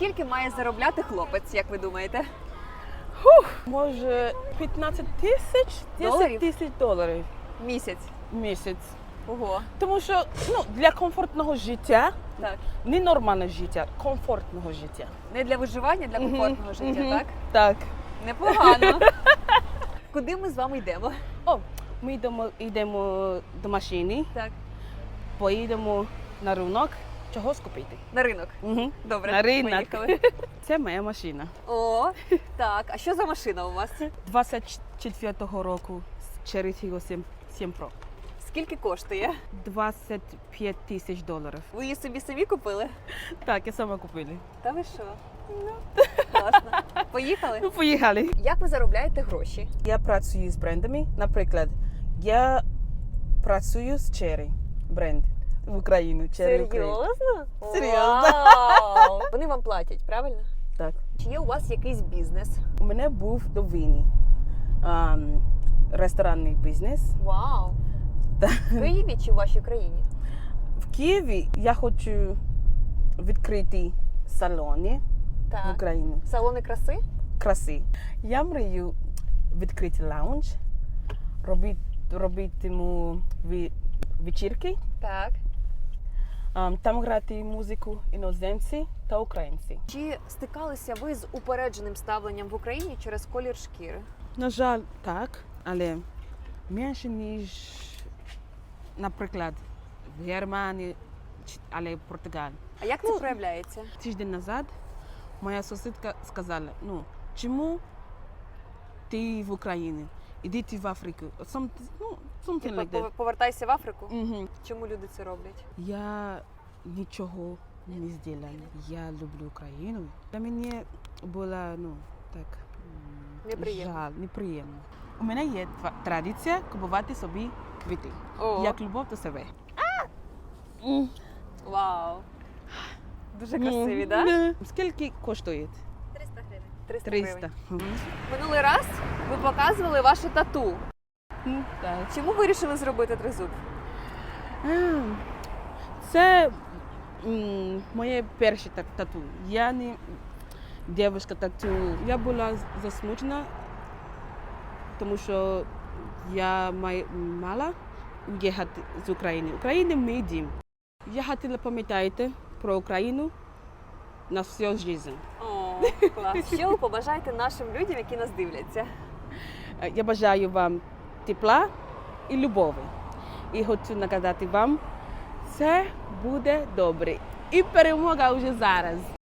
Скільки має заробляти хлопець, як ви думаєте? Може 15 тисяч, Доларів? 10 тисяч доларів Місяць. в місяць. Ого. Тому що ну, для комфортного життя, Так. не нормальне життя, комфортного життя. Не для виживання, для комфортного життя, Мгм. так? Так. Непогано. Куди ми з вами йдемо? О, ми йдемо, йдемо до машини, Так. поїдемо на ринок. Чого скупити? На ринок. Угу. Добре, На ринок. поїхали. Це моя машина. О, так. А що за машина у вас? 24-го року Cherry 7, 7 Pro. Скільки коштує? 25 тисяч доларів. Ви її собі самі купили? Так, я сама купила. Та ви що? Класно. Поїхали? Ну, поїхали. Як ви заробляєте гроші? Я працюю з брендами. Наприклад, я працюю з Cherry бренд в Україну. Ukraine. Серйозно? Серйозно. Вау! Вони вам платять, правильно? Так. Чи є у вас якийсь бізнес? У мене був до війни ам, ресторанний бізнес. Вау! В Києві чи в вашій країні? В Києві я хочу відкрити салони в Україні. Салони краси? краси. Я мрію відкрити лаунж, робити, робитиму вечірки, Так. Ам, там грати музику іноземці та українці. Чи стикалися ви з упередженим ставленням в Україні через колір шкіри? На жаль, так, але менше ніж, наприклад, в Германії, але в Португалії. А як це проявляється? Тиждень назад моя сусідка сказала, ну, чому ти в Україні? Іди ти в Африку. Some, ну, something Типа, like that. повертайся в Африку? Чому люди це роблять? Я нічого не зробила. Я люблю Україну. Для мене було ну, так, Неприємно. жаль, неприємно. У мене є традиція купувати собі квіти. О, Як любов до себе. вау! Дуже красиві, так? Да? Скільки коштує? 300 гривень. 300 300. гривень. Минулий раз ви показували ваше тату. М, Так. Чому вирішили зробити тризуб? Це м, моє перше так- тату. Я не дівчинка тату. Я була засмучена, тому що я май- мала їхати з України. Україна мій дім. Я хотіла пам'ятати про Україну на всю життя. Клас. Що ви побажаєте нашим людям, які нас дивляться? Е, Я бажаю вам тепла і любові. І хочу нагадати вам, все буде добре. І перемога вже зараз.